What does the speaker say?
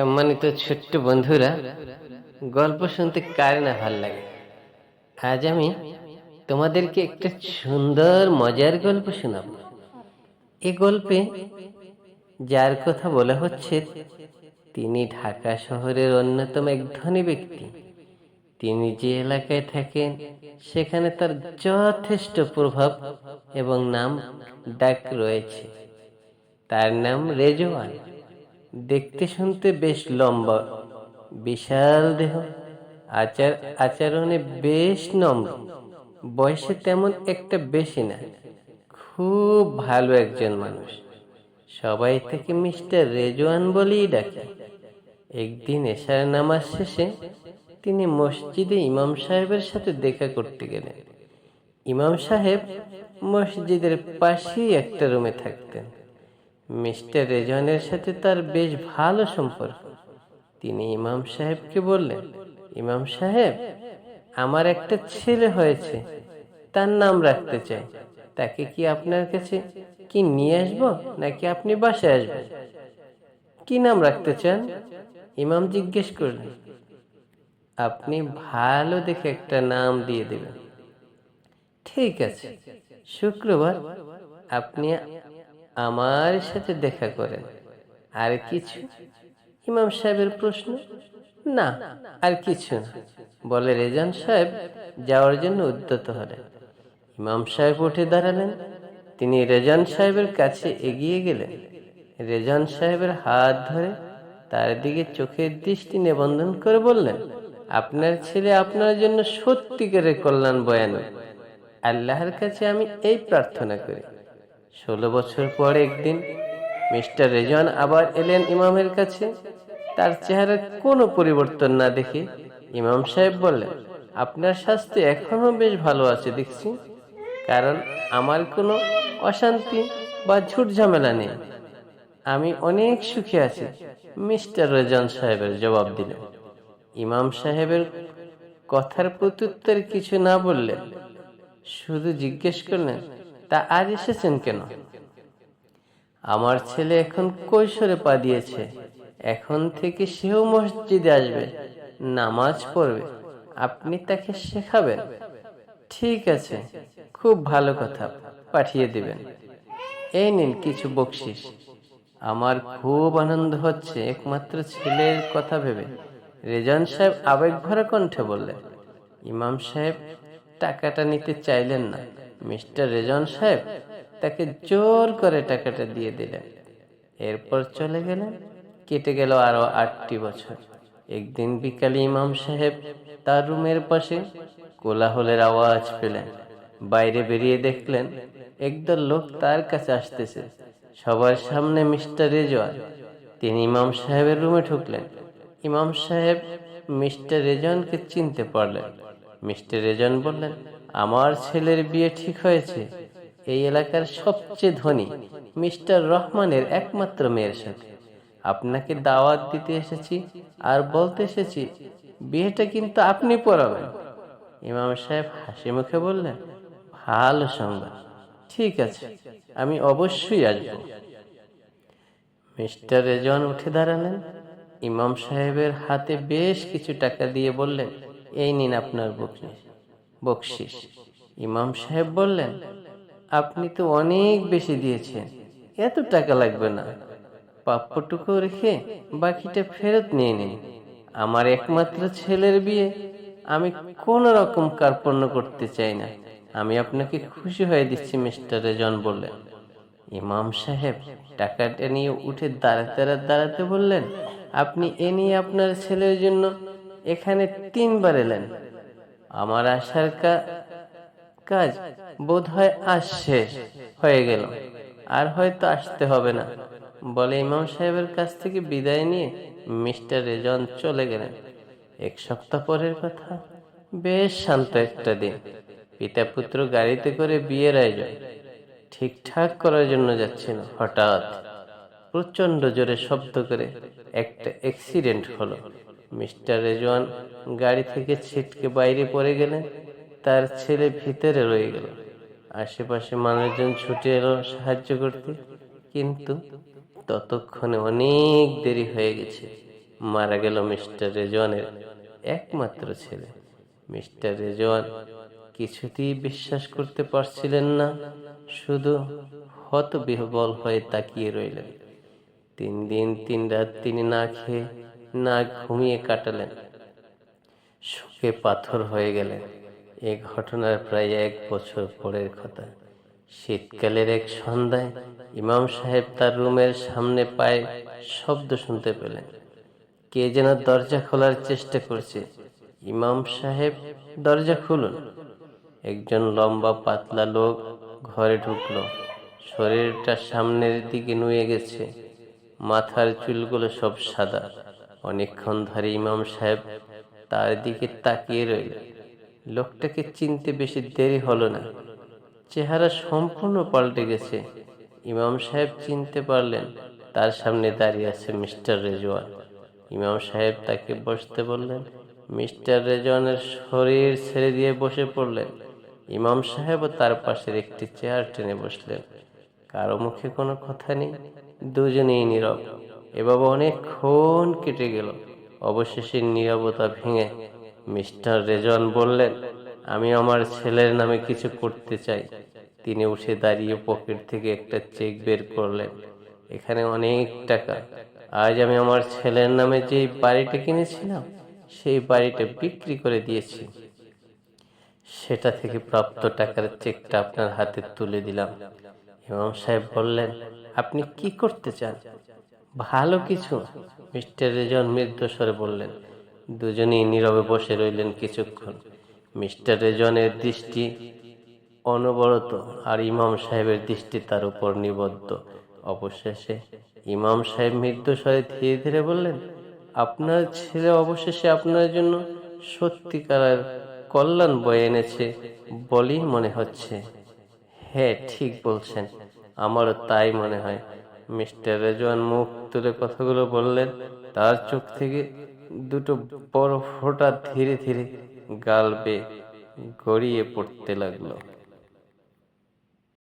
সম্মানিত ছোট্ট বন্ধুরা, গল্প শুনতে কার না ভালো লাগে? আজ আমি তোমাদেরকে একটা সুন্দর, মজার গল্প শোনাবো। এ গল্পে যার কথা বলা হচ্ছে, তিনি ঢাকা শহরের অন্যতম এক ধনী ব্যক্তি। তিনি যে এলাকায় থাকেন, সেখানে তার যথেষ্ট প্রভাব এবং নাম ডাক রয়েছে। তার নাম রেজওয়ান। দেখতে শুনতে বেশ লম্বা, বিশাল দেহ, আচার, আচরণে বেশ নম্র। বয়সে তেমন একটা বেশি না, খুব ভালো একজন মানুষ। সবাই তাকে মিস্টার রেজওয়ান বলেই ডাকে। একদিন এশার নামাজ শেষে তিনি মসজিদে ইমাম সাহেবের সাথে দেখা করতে গেলেন। ইমাম সাহেব মসজিদের পাশেই একটা রুমে থাকতেন। মিস্টার রেজওয়ানের সাথে তার বেশ ভালো সম্পর্ক। তিনি ইমাম সাহেবকে বললেন, ইমাম সাহেব, আমার একটা ছেলে হয়েছে, তার নাম রাখতে চাই। তাকে কি আপনার কাছে কি নিয়ে আসব, নাকি আপনি বাসায় আসবেন? কি নাম রাখতে চান? ইমাম জিজ্ঞেস করলেন, আপনি ভালো দেখে একটা নাম দিয়ে দেবেন। ঠিক আছে, শুক্রবার। আপনি আমার সাথে দেখা করেন। আর কিছু? ইমাম সাহেবের প্রশ্ন? না, আর কিছু বলে রেজান সাহেব যাওয়ার জন্য উদ্যত হলেন। ইমাম সাহেব উঠে দাঁড়ালেন। তিনি রেজান সাহেবের কাছে এগিয়ে গেলেন। রেজান সাহেবের হাত ধরে তার দিকে চোখের দৃষ্টি নিবন্ধন করে বললেন, আপনার ছেলে আপনার জন্য সত্যিকারের কল্যাণ বয়ান। আল্লাহর কাছে আমি এই প্রার্থনা করি। ষোলো বছর পর একদিন মিস্টার রেজন আবার এলেন ইমামের কাছে। তার চেহারার কোনো পরিবর্তন না দেখে ইমাম সাহেব বললেন, আপনার স্বাস্থ্য এখনও বেশ ভালো আছে দেখছি। কারণ আমার কোনো অশান্তি বা ঝুট ঝামেলা নেই। আমি অনেক সুখী আছি। মিস্টার রেজন সাহেবের জবাব দিলেন ইমাম সাহেবের কথার প্রত্যুত্তর কিছু না বললেন শুধু জিজ্ঞেস করলেন তা আজ এসেছেন কেন? আমার ছেলে এখন কৈশোরে পা দিয়েছে। এখন থেকে সেও মসজিদে আসবে, নামাজ পড়বে, আপনি তাকে শেখাবেন। ঠিক আছে, খুব ভালো কথা, পাঠিয়ে দিবেন। এই নিন কিছু বকশিস। আমার খুব আনন্দ হচ্ছে একমাত্র ছেলের কথা ভেবে। রেজান সাহেব আবেগ ভরা কণ্ঠে বললেন, ইমাম সাহেব, টাকাটা নিতে চাইলেন না। মিস্টার রেজন সাহেব তাকে জোর করে টাকাটা দিয়ে দিলেন। এরপর চলে গেলেন। কেটে গেল আরও আটটি বছর। একদিন বিকালে ইমাম সাহেব তার রুমের পাশে কোলাহলের আওয়াজ পেলেন। বাইরে বেরিয়ে দেখলেন একদল লোক তার কাছে আসতেছে। সবার সামনে মিস্টার রেজওয়ান তিনি ইমাম সাহেবের রুমে ঢুকলেন। ইমাম সাহেব মিস্টার রেজনকে চিনতে পারলেন। মিস্টার রেজন বললেন আমার ছেলের বিয়ে ঠিক হয়েছে। এই এলাকার সবচেয়ে ধনী মিস্টার রহমানের একমাত্র মেয়ের সাথে। আপনাকে দাওয়াত দিতে এসেছি আর বলতে এসেছি, বিয়েটা কিন্তু আপনি পড়াবেন। ইমাম সাহেব হাসি মুখে বললেন, ভালো সংবাদ। ঠিক আছে, আমি অবশ্যই আসব। মিস্টার রেজন উঠে দাঁড়ালেন। ইমাম সাহেবের হাতে বেশ কিছু টাকা দিয়ে বললেন, এই নিন আপনার বকশিস বকশিস। ইমাম সাহেব বললেন, আপনি তো অনেক বেশি দিয়েছেন, এত টাকা লাগবে না। প্রাপ্যটুকু রেখে বাকিটা ফেরত নিয়ে নিন। আমার একমাত্র ছেলের বিয়ে আমি কোন রকম কার্পণ্য করতে চাই না। আমি আপনাকে খুশি হয়ে দিচ্ছি, মিস্টার রেজন বললেন। ইমাম সাহেব টাকাটা নিয়ে উঠে দাঁড়াতে দাঁড়াতে বললেন, আপনি এ নিয়ে আপনার ছেলের জন্য এখানে তিনবার এলেন। আমার আসার কাজ বোধ হয় আজ শেষ হয়ে গেল। আর হয়তো আসতে হবে না। বলে ইমাম সাহেবের কাছ থেকে বিদায় নিয়ে মিস্টার রেজন চলে গেলেন। এক সপ্তাহ পরের কথা। বেশ শান্ত একটা দিন। পিতা পুত্র গাড়িতে করে বিয়ের আয়োজন। ঠিকঠাক করার জন্য যাচ্ছিল। হঠাৎ প্রচণ্ড জোরে শব্দ করে একটা অ্যাক্সিডেন্ট হলো। মিস্টার রেজওয়ান গাড়ি থেকে ছিটকে বাইরে পড়ে গেলেন তার ছেলে ভিতরে রয়ে গেল। আশেপাশে মানুষজন ছুটে এলো সাহায্য করতে, কিন্তু ততক্ষণে অনেক দেরি হয়ে গেছে। মারা গেল মিস্টার রেজওয়ানের একমাত্র ছেলে। মিস্টার রেজওয়ান কিছুতেই বিশ্বাস করতে পারছিলেন না, শুধু হতবিহবল হয়ে তাকিয়ে রইলেন। তিন দিন তিন রাত তিনি না খেয়ে, না ঘুমিয়ে কাটালেন। শোকে পাথর হয়ে গেলেন এ ঘটনার প্রায় এক বছর পরের কথা। শীতকালের এক সন্ধ্যায় ইমাম সাহেব তার রুমের সামনে পায়ে শব্দ শুনতে পেলেন। কে যেন দরজা খোলার চেষ্টা করছে। ইমাম সাহেব, দরজা খুলুন। একজন লম্বা পাতলা লোক ঘরে ঢুকলো। শরীরটা সামনের দিকে নুয়ে গেছে। মাথার চুলগুলো সব সাদা। অনেকক্ষণ ধরে ইমাম সাহেব তার দিকে তাকিয়ে রইল। লোকটাকে চিনতে বেশি দেরি হলো না। চেহারা সম্পূর্ণ পাল্টে গেছে। ইমাম সাহেব চিনতে পারলেন, তার সামনে দাঁড়িয়ে আছে মিস্টার রেজওয়ান। ইমাম সাহেব তাকে বসতে বললেন, মিস্টার রেজওয়ানের শরীর ছেড়ে দিয়ে বসে পড়লেন। ইমাম সাহেবও তার পাশের একটি চেয়ার টেনে বসলেন। কারও মুখে কোনো কথা নেই। দুজনেই নীরব। এভাবে অনেকক্ষণ কেটে গেল। অবশেষে নীরবতা ভেঙে মিস্টার রেজন বললেন, আমি আমার ছেলের নামে কিছু করতে চাই। তিনি উঠে দাঁড়িয়ে পকেট থেকে একটা চেক বের করলেন, এখানে অনেক টাকা। আজ আমি আমার ছেলের নামে যে বাড়িটা কিনেছিলাম, সেই বাড়িটা বিক্রি করে দিয়েছি। সেটা থেকে প্রাপ্ত টাকার চেকটা আপনার হাতে তুলে দিলাম। ইমাম সাহেব বললেন, আপনি কি করতে চান? ভালো কিছু? মিস্টার রেজন মৃত্যুস্বরে বললেন, দুজনেই নীরবে বসে রইলেন কিছুক্ষণ। মিস্টার রেজনের দৃষ্টি অনবরত আর ইমাম সাহেবের দৃষ্টি তার উপর নিবদ্ধ। অবশেষে ইমাম সাহেব মৃত্যুস্বরে ধীরে ধীরে বললেন, আপনার ছেলে অবশেষে আপনার জন্য সত্যিকারের কল্যাণ বয়ে এনেছে বলেই মনে হচ্ছে। হ্যাঁ ঠিক বলছেন। আমারও তাই মনে হয়। মিস্টার রেজওয়ান মুখ তুলে কথাগুলো বললেন। তার চোখ থেকে দুটো বড় ফোঁটা ধীরে ধীরে গাল বেয়ে গড়িয়ে পড়তে লাগল।